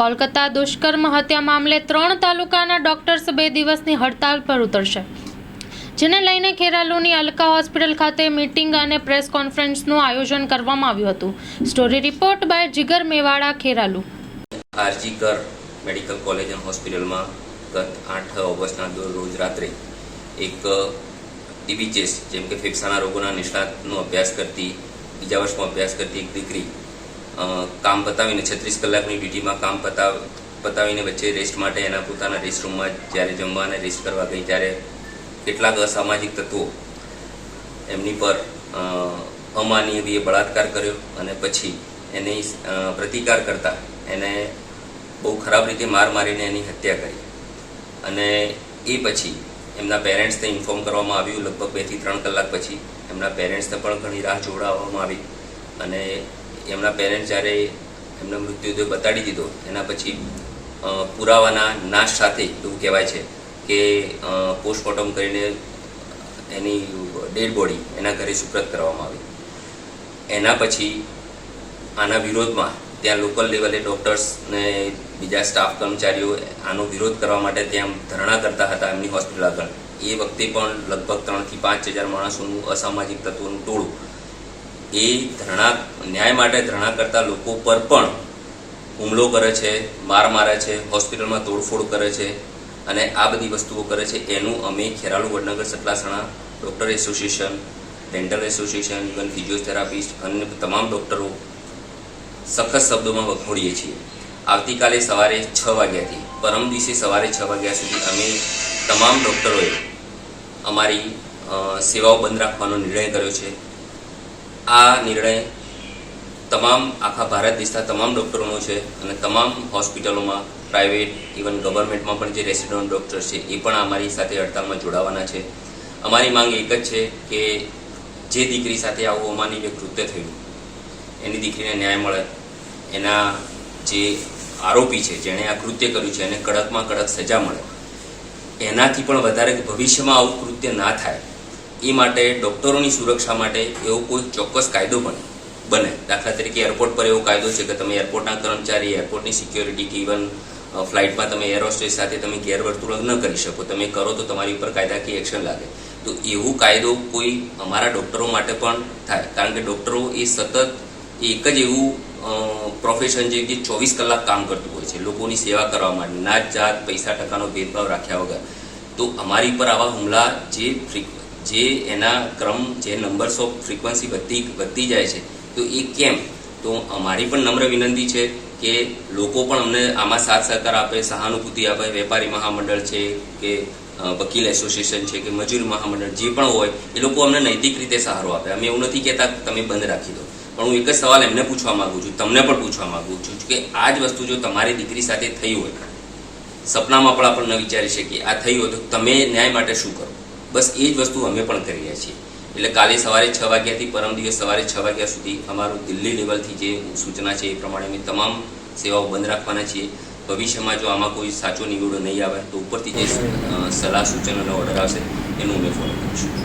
કોલકાતા દુષ્કર્મ હત્યા મામલે ત્રણ તાલુકાના ડોક્ટર્સ બે દિવસની હડતાલ પર ઉતરશે. જેને લઈને ખેરાલુની અલકા હોસ્પિટલ ખાતે મીટિંગ અને પ્રેસ કોન્ફરન્સનું આયોજન કરવામાં આવ્યું હતું. Story report by Jigar Mewada, Kheralu. RG Kar medical college and હોસ્પિટલમાં ગત આઠ ઓગસ્ટના રોજ રાત્રે એક ટીબી ચેસ, જેમ કે ફેફસાના રોગોના નિષ્ણાતનો અભ્યાસ કરતી, બીજા વર્ષમાં અભ્યાસ કરતી એક દીકરી કામ પતાવીને છત્રીસ કલાકની ડ્યુટીમાં કામ પતાવ, પતાવીને વચ્ચે રેસ્ટ માટે એના પોતાના રેસ્ટ રૂમમાં જ્યારે જમવા અને રેસ્ટ કરવા ગઈ ત્યારે કેટલાક અસામાજિક તત્વો એમની પર અમાનવીય બળાત્કાર કર્યો અને પછી એની પ્રતિકાર કરતા એને બહુ ખરાબ રીતે માર મારીને એની હત્યા કરી. અને એ પછી એમના પેરેન્ટ્સને ઇન્ફોર્મ કરવામાં આવ્યું, લગભગ બેથી ત્રણ કલાક પછી એમના પેરેન્ટ્સને પણ ઘણી રાહ જોડાવવામાં આવી અને એમના પેરેન્ટ્સ જ્યારે એમનો મૃત્યુદેહ બતાડી દીધો, એના પછી પુરાવાના નાશ સાથે એવું કહેવાય છે કે પોસ્ટમોર્ટમ કરીને એની ડેડ બોડી એના ઘરે સુપ્રત કરવામાં આવી. એના પછી, આના વિરોધમાં ત્યાં લોકલ લેવલે ડૉક્ટર્સ ને બીજા સ્ટાફ કર્મચારીઓ આનો વિરોધ કરવા માટે ત્યાં ધરણા કરતા હતા એમની હોસ્પિટલ આગળ. એ વખતે પણ લગભગ ત્રણથી પાંચ હજાર માણસોનું અસામાજિક તત્વોનું ટોળું એ ધરણા, ન્યાય માટે ધરણા કરતા લોકો પર પણ હુમલો કરે છે, માર મારે છે, હોસ્પિટલમાં તોડફોડ કરે છે અને આ બધી વસ્તુઓ કરે છે. એનું અમે Kheralu Vadnagar Satlasana doctor association, dental association, even physiotherapist અન્ય તમામ ડૉક્ટરો સખત શબ્દોમાં વખોડીએ છીએ. આવતીકાલે સવારે છ વાગ્યાથી, પરમ દિવસે સવારે છ વાગ્યા સુધી અમે તમામ ડૉક્ટરોએ અમારી સેવાઓ બંધ રાખવાનો નિર્ણય કર્યો છે. આ નિર્ણય તમામ આખા ભારત દેશના તમામ ડૉક્ટરોનો છે અને તમામ હોસ્પિટલોમાં, પ્રાઇવેટ, ઇવન ગવર્મેન્ટમાં પણ જે રેસિડન્ટ ડૉક્ટર છે, એ પણ અમારી સાથે હડતાલમાં જોડાવાના છે. અમારી માંગ એક જ છે કે જે દીકરી સાથે આવું અમાનવીય કૃત્ય થયું, એની દીકરીને ન્યાય મળે. એના જે આરોપી છે, જેણે આ કૃત્ય કર્યું છે, એને કડકમાં કડક સજા મળે. એનાથી પણ વધારે ભવિષ્યમાં આવું કૃત્ય ના થાય એ માટે, ડૉક્ટરોની સુરક્ષા માટે એવો કોઈ ચોક્કસ કાયદો પણ બને. દાખલા તરીકે એરપોર્ટ પર એવો કાયદો છે કે તમે એરપોર્ટના કર્મચારી, એરપોર્ટની સિક્યોરિટી કે ઇવન ફ્લાઇટમાં તમે એર હોસ્ટેસ સાથે તમે ગેરવર્તુળક ન કરી શકો. તમે કરો તો તમારી ઉપર કાયદાકીય એક્શન લાગે. તો એવો કાયદો કોઈ અમારા ડૉક્ટરો માટે પણ થાય. કારણ કે ડૉક્ટરો એ સતત એક જ એવું પ્રોફેશન છે કે ચોવીસ કલાક કામ કરતું હોય છે. લોકોની સેવા કરવા માટે. નાત જાત પૈસા ટકાનો ભેદભાવ રાખ્યા વગર. તો અમારી પર આવા હુમલા જે ફ્રીક- જે એના ક્રમ, જે નંબર્સ ઓફ ફ્રીક્વન્સી વધતી વધતી જાય છે, તો એ કેમ? તો અમારી પણ નમ્ર વિનંતી છે કે લોકો પણ અમને આમાં સાથ સહકાર આપે, સહાનુભૂતિ આપે. વેપારી મહામંડળ છે કે વકીલ એસોસિએશન છે કે મજૂર મહામંડળ, જે પણ હોય, એ લોકો અમને નૈતિક રીતે સહારો આપે. અમે એવું નથી કહેતા તમે બંધ રાખી દો. પણ હું એક જ સવાલ એમને પૂછવા માંગુ છું, તમને પણ પૂછવા માંગુ છું કે આ જ વસ્તુ જો તમારી દીકરી સાથે થઈ હોય, સપનામાં પણ આપણને વિચારી શકીએ, આ થઈ હોય તો તમે ન્યાય માટે શું કરો? બસ એ જ વસ્તુ અમે પણ કરી રહ્યા છીએ. એટલે કાલે સવારે છ વાગ્યાથી પરમ દિવસ સવારે છ વાગ્યા સુધી અમારું દિલ્હી લેવલથી જે સૂચના છે એ પ્રમાણે અમે તમામ સેવાઓ બંધ રાખવાના છીએ. ભવિષ્યમાં જો આમાં કોઈ સાચો નિવેડો નહીં આવે તો ઉપરથી જે સલાહ સૂચનોનો ઓર્ડર આવશે, એનું અમે ફોલો કરીશું.